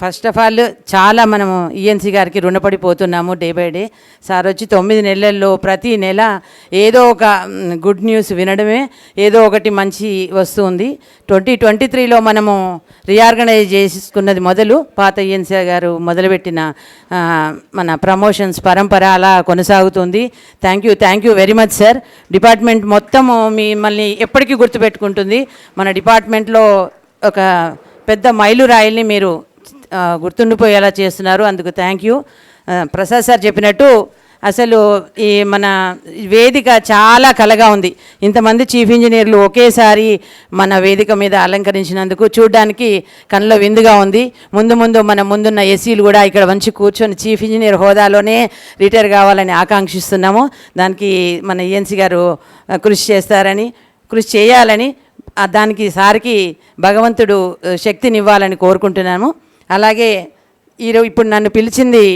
First of all చాలా మనము ENC గారికి రుణపడిపోతున్నాము డే బై డే సార్ వచ్చి తొమ్మిది నెలల్లో ప్రతి నెల ఏదో ఒక గుడ్ న్యూస్ వినడమే ఏదో ఒకటి మంచి వస్తుంది. ట్వంటీ ట్వంటీ త్రీలో మనము రీఆర్గనైజ్ చేసుకున్నది మొదలు పాత ఈఎన్సీ గారు మొదలుపెట్టిన మన ప్రమోషన్స్ పరంపర అలా కొనసాగుతుంది. Thank you thank you very much sir department మొత్తము మిమ్మల్ని ఎప్పటికీ గుర్తుపెట్టుకుంటుంది. మన డిపార్ట్మెంట్లో ఒక పెద్ద మైలురాయిల్ని మీరు గుర్తుండిపోయేలా చేస్తున్నారు. అందుకు థ్యాంక్ యూ ప్రసాద్ సార్ చెప్పినట్టు అసలు ఈ మన వేదిక చాలా కలగా ఉంది. ఇంతమంది చీఫ్ ఇంజనీర్లు ఒకేసారి మన వేదిక మీద అలంకరించినందుకు చూడడానికి కళ్ళ విందుగా ఉంది. ముందు ముందు మన ముందున్న ఎస్సీలు కూడా ఇక్కడ వంచి కూర్చొని చీఫ్ ఇంజనీర్ హోదాలోనే రిటైర్ కావాలని ఆకాంక్షిస్తున్నాము. దానికి మన ఈఎన్సీ గారు కృషి చేస్తారని కృషి చేయాలని దానికి సారికి భగవంతుడు శక్తినివ్వాలని కోరుకుంటున్నాము. అలాగే ఈరో ఇప్పుడు నన్ను పిలిచింది